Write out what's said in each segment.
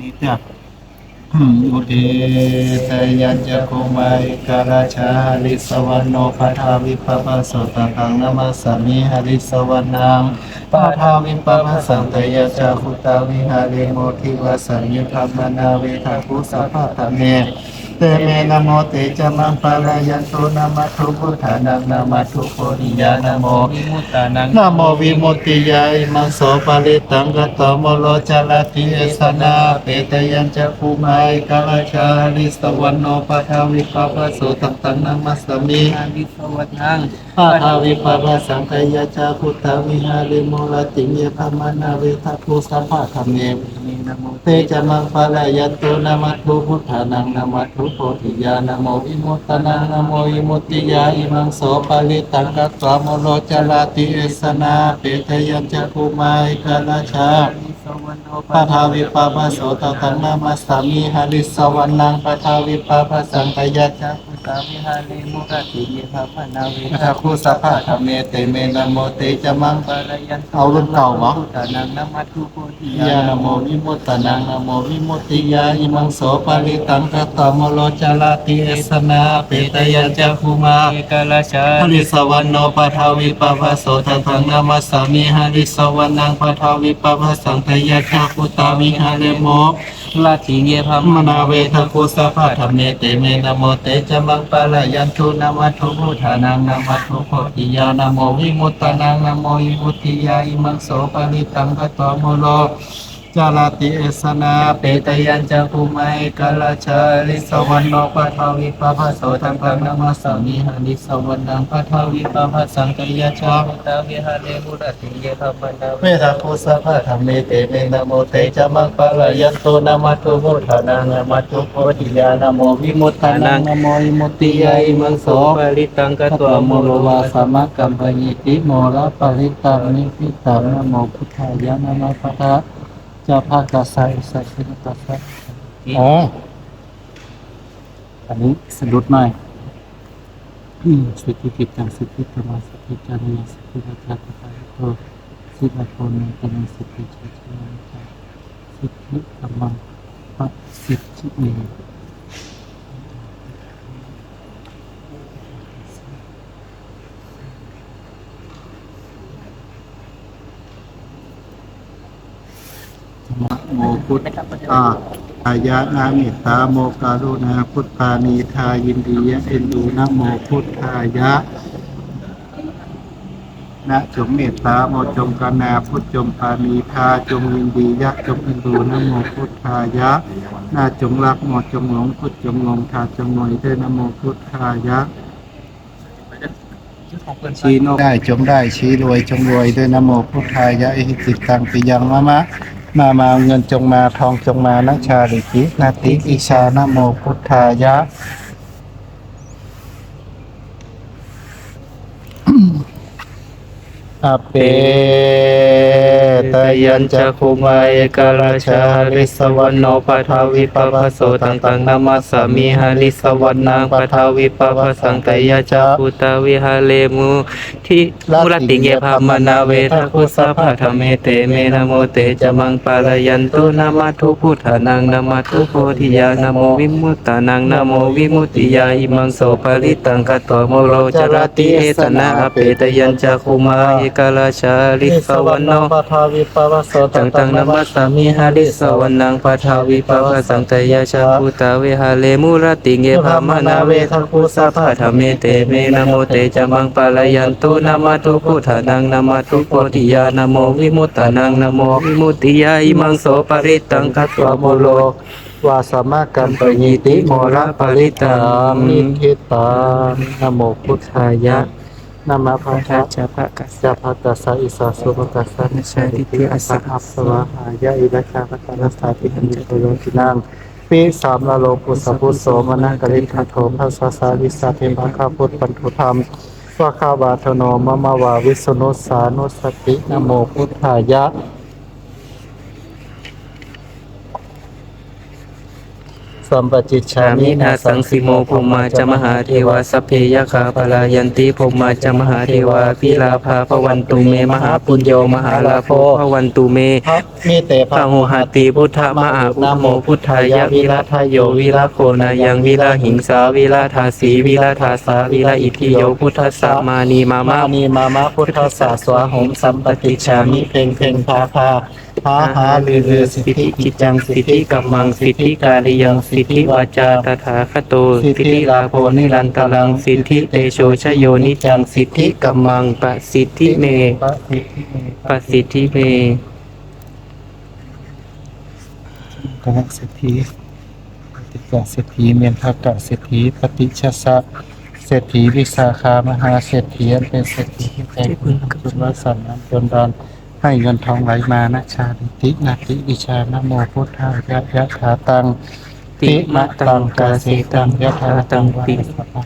นิจ้ะอุเทตยัญจะโคมาอิการาชาหริสวรรณโนปทาวิปปัสสตตังนามัสสามิหริสวรรนังปทาวิปปัสสังตยะจาคุตาวิหาริโมทิวาสัญญธรรมนาเวทาคุสัพพะธรรมเม เตเมนะโมเตจะมังปะระยันตุนามัตถุพุทธานังนามัตถุโพธิญาณโมวิมุตตานังนะโมวิมุตติยาอิมังโสปะริตังกตโมโลจารติเอสนาเปตยัญจะภูมายกาลชาลิสวรรณโนปะทาวิปัสสโสตังตังนามัสสมิอาวิสวัตนังปะทาวิปัสสสังขยาจาพุทธาวิหาริโมลติเยพมนาเวทัพพุสัพพะธรรมเนนะโมเตจะมังปะระยันตุนามัตถุพุทธานังนามัตถุโพธิญาณโมอิมุตตนานโมอิมุตติยาอิมังโสปาลิตังกัตตวโมโลจารติเอสนาเปทยัญจะภูมายกาลชา ปะทาวิปาปะโสตตังนามัสสามิหริสวรรนังปะทาวิปาปะสังขยัจจาพุทธาวิหาริมุขติเยภพนาเวทาคุสัพพะธรรมเมเตเมนะโมเตจะมังปะระยันเอารุ่นเก่าเหรอพุทธานังนามัตถุโพธิยานะโมวิมุตตนังนะโมวิมุตติยาอิมังโสปะริตังกัตตโมโลจารติเอสนาเปตยัญจะภูมาเอกลาชาหริสวรรณโนปะทาวิปภะโสตทังนามัสสามิหริสวรรณังปะทาวิปภะสังทยะชาพุตาวิหาเลโมลาทิเยภมนาเวทคุสภาธรรมเนเตเมนะโมเตจมังปะละยันตุนามัทุพุทธานังนามัทุโพติยานาโมวิมุตตานังนาโมวิมุติยาอิมังโสปะริตังกตโมโล จารติเอสนาเปตยัญจะภูมิกาลชาลิสวรรณโนปะทวิปภะโสทังพังนามัสสามิหานิสวรรณังปะทวิปภะสังกยชาพุทธาวิหาริมุขติเยภพนาเวเวทาภูสัพพะธรรมเมเตเมนะโมเตจะมังปะละยันโตนามัตถุพุทธานังนามัตถุโพธิญาณโมวิมุตตานังนะโมวิมุตติยาอิมังโสปริตังกกัตตตววโมโมโลโลวาวาสามะกัมปยิติโมระปริตังนิพิตังนะโมพุทธายะนะโมปะทะ จะภากัสสะอิสัชินตัสสะอ๋อ อันนี้สะดุดหน่อยอืมสุธิกิจจังสุธิธรรมสุธิจารีสุธิวัจจะตาโตสิบะโทนกันสุธิเจเจนะจ๊ะสุธิธรรมังปะสิทธิเม นะโมพุทธาอายะนามิตาโมการุณาพุทธานีทายินดียะเอ็นดูนะโมพุทธายะนะจงเมตตาโมจงกรณาพุทธจงปานีทาจงยินดียะจงเอ็นดูนะโมพุทธายะนาจงรักโมจงหลงพุทธจงงงทาจงหน่วยด้วยนะโมพุทธายะชี้โนได้จงได้ชี้รวยจงรวยด้วยนะโมพุทธายะอิหิติตังปิยังมะมะ มามาเงินจงมาทองจงมานัชชาลิกินาติอิชานาโมพุทธายะอเป ตยัญจะคุมาเอกราชาริสวรรณโนปทาวิปภะโสตังตังนามัสสมิหาริสวรรนังปทาวิปภะสังตยจาพุทาวิหาเลมุทิมุรติเยภามนาเวทคุสัพพะธรรมเมเตเมนะโมเตจะมังปะรยันตุนามัตุพุทธานังนามัตุโพธิยานโมวิมุตตานังนโมวิมุตติยาอิมังโสปริตังกตโมโลจรติเอสนะอเปตยัญจะคุมาเอกราชาลิสวรรณโนปทาวิปภะโสตังตังนามัสสามิหาริสวรรนังปัทาวิปภะสังตยาชาพุตาเวหาเลมุรติเงภามนาเวทัคุสัพพธรรมเมเตเมนะโมเตจะมังปะลายันตุนามาตุพุทธานังนามาตุโพธิยานโมวิมุตตานังนโมวิมุตติยาอิมังโสปริตังคัตวะโมโลวาสมะกัมปยิติโมระปริตามิทิตานโมพุทธายะ นะมะพะทัทะจจะภะกัสจะพัตตสะอิสาสุปตัสสะนิชาติติอัสสะอัสสวะหายะอิรัชาปตานัสสาติหันจิโตโลกินังปีสามละโลปุสสะพุสโสมนะกริทัตโถภัสสะสาวิสาเทภะคาพุทธปันทุธรรมสวะคาบาทโนมะมะวาวิสนุสานุสตินะโมพุทธายะ สัมปจิชามินาสังสิโมภุมมาจมหาเทวาสพเพยคาปลายันติภุมมาจมหาเทวาพิลาภาภวันตุเมมหาปุญโยมหาลาโภภวันตุเมพระมีเตพระหูหาติพุทธมหาพุโมพุทธายะวิราทายโยวิราโคนายังวิราหิงสาวิราทาสีวิราทาสาวิราอิทิโยพุทธสามานีมามามานีมามะพุทธศาสวะหมสัมปติชามิเพ่งเพ่งพาพา หาหาลือลือสิทธิธิกิกิจจจัจังสิทธิกัมมังสิทธิกาลิยังสิทธิวาจาตถาคโตสิทธิลาโภนิรันตรังสิทธิเตโชชโยนิจังสิทธิกัมมังปะสิทธิเมปะสิทธิเมปะสิทธิเมกะเศรษฐีปฏิกะเศรษฐีเมียนภากะเศรษฐีปฏิชสสะเศรษฐีวิสาขามหาเศรษฐีเป็นเศรษฐีที่ใจบุญคุณวสันนั้นจนดอน ให้เงินทองไหลมานะชาลิตินาติวิชานะโมพุทธายะยะถาตังติมะตังกาเสตังยะถาตังวะสัพพะ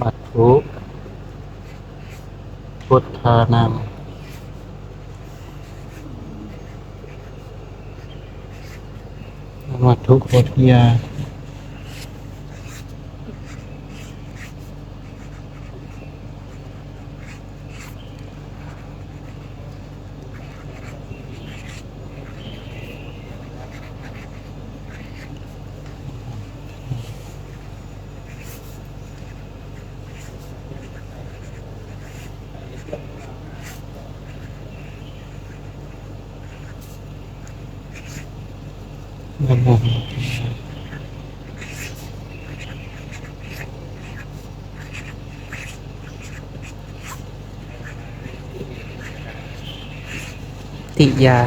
มัตถุ พุทธานังมัตถุโคทิยา นะโมติยา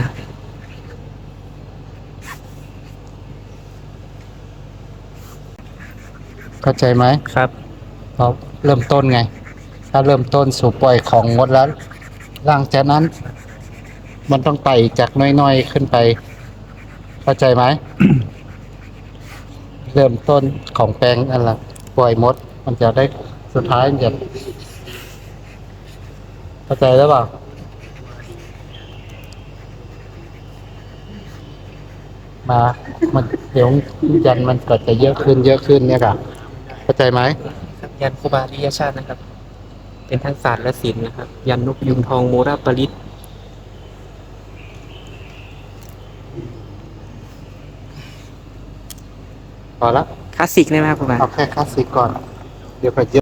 เข้าใจไหมครับเราเริ่มต้นไง ถ้าเริ่มต้นสู่ปล่อยของงดแล้วหลังจากนั้น มันต้องไต่จากน้อยๆขึ้นไป เข้าใจไหม เริ่มต้นของแปลงอันละปล่อยมด มันจะได้สุดท้ายมันจะเข้าใจแล้วเปล่ามามันเดี๋ยวยันมันก็จะเยอะขึ้น เยอะขึ้นเนี่ยค่ะเข้าใจไหมยันครูบาริยชาตินะครับ เป็นทั้งศาสตร์และศิลป์นะครับ ยันนกยุงทองโมราปริต พอละคลาสสิกได้ไหมครับครูบา เอาแค่คลาสสิกก่อน เดี๋ยวไปเยอะ